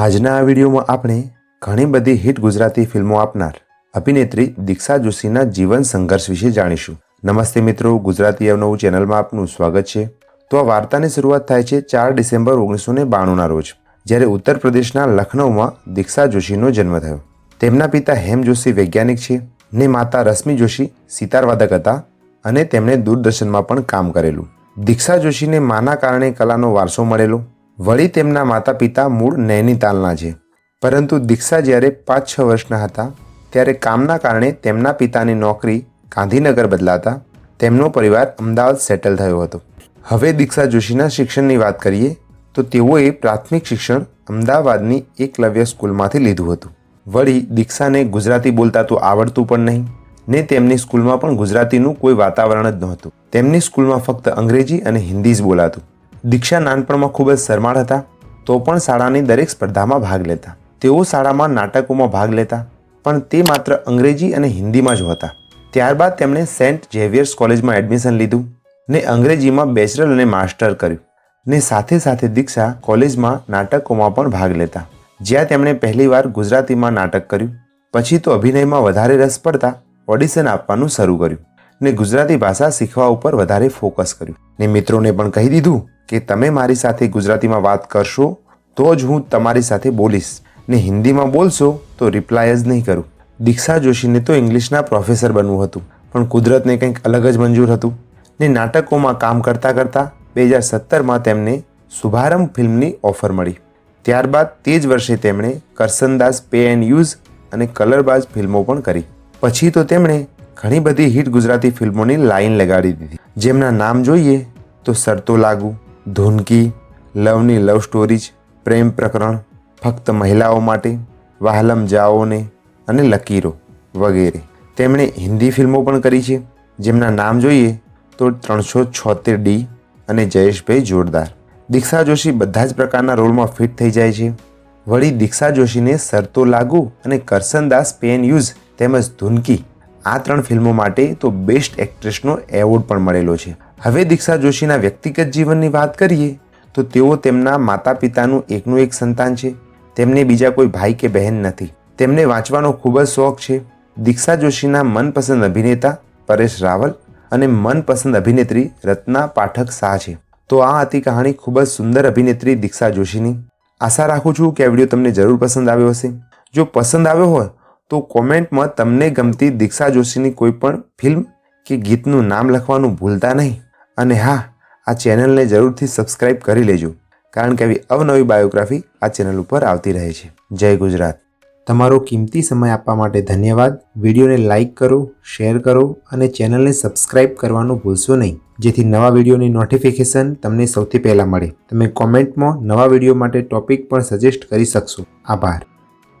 આજના આ વિડીયોમાં આપણે ઘણી બધી હિટ ગુજરાતી ફિલ્મો આપનાર અભિનેત્રી દીક્ષા જોશીના જીવન સંઘર્ષ વિશે જાણીશું. નમસ્તે મિત્રો, ગુજરાતી અવનવું ચેનલમાં આપનું સ્વાગત છે. તો આ વાર્તાની શરૂઆત થાય છે ચાર ડિસેમ્બર ઓગણીસો ને બાણુંના રોજ, જ્યારે ઉત્તર પ્રદેશના લખનૌમાં દીક્ષા જોશીનો જન્મ થયો. તેમના પિતા હેમ જોશી વૈજ્ઞાનિક છે, ને માતા રશ્મિ જોશી સિતારવાદક હતા અને તેમણે દૂરદર્શનમાં પણ કામ કરેલું. દીક્ષા જોશીને માના કારણે કલાનો વારસો મળેલો વળી તેમના માતા પિતા મૂળ નૈનીતાલના છે. પરંતુ દીક્ષા જ્યારે પાંચ છ વર્ષના હતા, ત્યારે કામના કારણે તેમના પિતાની નોકરી ગાંધીનગર બદલાતા તેમનો પરિવાર અમદાવાદ સેટલ થયો હતો. હવે દીક્ષા જોશીના શિક્ષણની વાત કરીએ, તો તેઓએ પ્રાથમિક શિક્ષણ અમદાવાદની એકલવ્ય સ્કૂલમાંથી લીધું હતું. વળી દીક્ષાને ગુજરાતી બોલતા તો આવડતું પણ નહીં, ને તેમની સ્કૂલમાં પણ ગુજરાતીનું કોઈ વાતાવરણ જ નહોતું. તેમની સ્કૂલમાં ફક્ત અંગ્રેજી અને હિન્દી જ બોલાતું. દીક્ષા નાનપણમાં ખૂબ જ શરમાળ હતા, તો પણ શાળાની દરેક સ્પર્ધામાં ભાગ લેતા. તેઓ શાળામાં નાટકોમાં ભાગ લેતા, પણ તે માત્ર અંગ્રેજી અને હિન્દીમાં જ હતા. ત્યારબાદ તેમણે સેન્ટ ઝેવિયર્સ કોલેજમાં એડમિશન લીધું, ને અંગ્રેજીમાં બેચરલ અને માસ્ટર કર્યું, ને સાથે સાથે દીક્ષા કોલેજમાં નાટકોમાં પણ ભાગ લેતા. જ્યાં તેમણે પહેલીવાર ગુજરાતીમાં નાટક કર્યું, પછી તો અભિનયમાં વધારે રસ પડતા ઓડિશન આપવાનું શરૂ કર્યું, ને ગુજરાતી ભાષા શીખવા ઉપર વધારે ફોકસ કર્યું. ને મિત્રોને પણ કહી દીધું કે તમે મારી સાથે ગુજરાતીમાં વાત કરશો, તો જ હું તમારી સાથે બોલીશ. ને હિન્દીમાં બોલશો, તો રિપ્લાય જ નહીં કરું. દીક્ષા જોશીને તો ઇંગ્લિશના પ્રોફેસર બનવું હતું, પણ કુદરતને કંઈક અલગ જ મંજૂર હતું. ને નાટકોમાં કામ કરતાં કરતાં બે હજાર સત્તરમાં તેમને શુભારંભ ફિલ્મની ઓફર મળી. ત્યારબાદ તે જ વર્ષે તેમણે કરસનદાસ પે એન્ડ યુઝ અને કલરબાજ ફિલ્મો પણ કરી. પછી તો તેમણે ઘણી બધી હિટ ગુજરાતી ફિલ્મોની લાઈન લગાડી દીધી. જેમના નામ જોઈએ તો સરતો લાગુ ધૂનકી, લવની લવ સ્ટોરીજ પ્રેમ પ્રકરણ, ફક્ત મહિલાઓ માટે, વાહલમ જાઓને અને લકીરો વગેરે. તેમણે હિન્દી ફિલ્મો પણ કરી છે. જેમના નામ જોઈએ તો ત્રણસો છોતેર ડી અને જયેશભાઈ જોરદાર. દીક્ષા જોશી બધા જ પ્રકારના રોલમાં ફિટ થઈ જાય છે. વળી દીક્ષા જોશીને સરતો લાગુ અને કરસનદાસ પેન યુઝ તેમજ ધૂનકી આ ત્રણ ફિલ્મો માટે તો બેસ્ટ એક્ટ્રેસનો એવોર્ડ પણ મળેલો છે. હવે દીક્ષા જોશીના વ્યક્તિગત જીવનની વાત કરીએ, તો તેઓ તેમના માતા પિતાનું એકનું એક સંતાન છે. તેમને બીજા કોઈ ભાઈ કે બહેન નથી. તેમને વાંચવાનો ખૂબ જ શોખ છે. દીક્ષા જોશીના મનપસંદ અભિનેતા પરેશ રાવલ અને મનપસંદ અભિનેત્રી રત્ના પાઠક શાહ છે. તો આ હતી કહાણી ખૂબ જ સુંદર અભિનેત્રી દીક્ષા જોશીની આશા રાખું છું કે આ વીડિયો તમને જરૂર પસંદ આવ્યો હશે. જો પસંદ આવ્યો હોય, તો કોમેન્ટમાં તમને ગમતી દીક્ષા જોશીની કોઈ પણ ફિલ્મ કે ગીતનું નામ લખવાનું ભૂલતા નહીં. અને હા, આ ચેનલને જરૂરથી સબસ્ક્રાઈબ કરી લેજો, કારણ કે આવી અવનવી બાયોગ્રાફી આ ચેનલ ઉપર આવતી રહે છે. જય ગુજરાત. તમારો કિંમતી સમય આપવા માટે ધન્યવાદ. વિડીયોને લાઇક કરો, શેર કરો અને ચેનલને સબસ્ક્રાઇબ કરવાનું ભૂલશો નહીં. જેથી નવા વિડીયોની નોટિફિકેશન તમને સૌથી પહેલાં મળે. તમે કોમેન્ટમાં નવા વીડિયો માટે ટોપિક પણ સજેસ્ટ કરી શકશો. આભાર.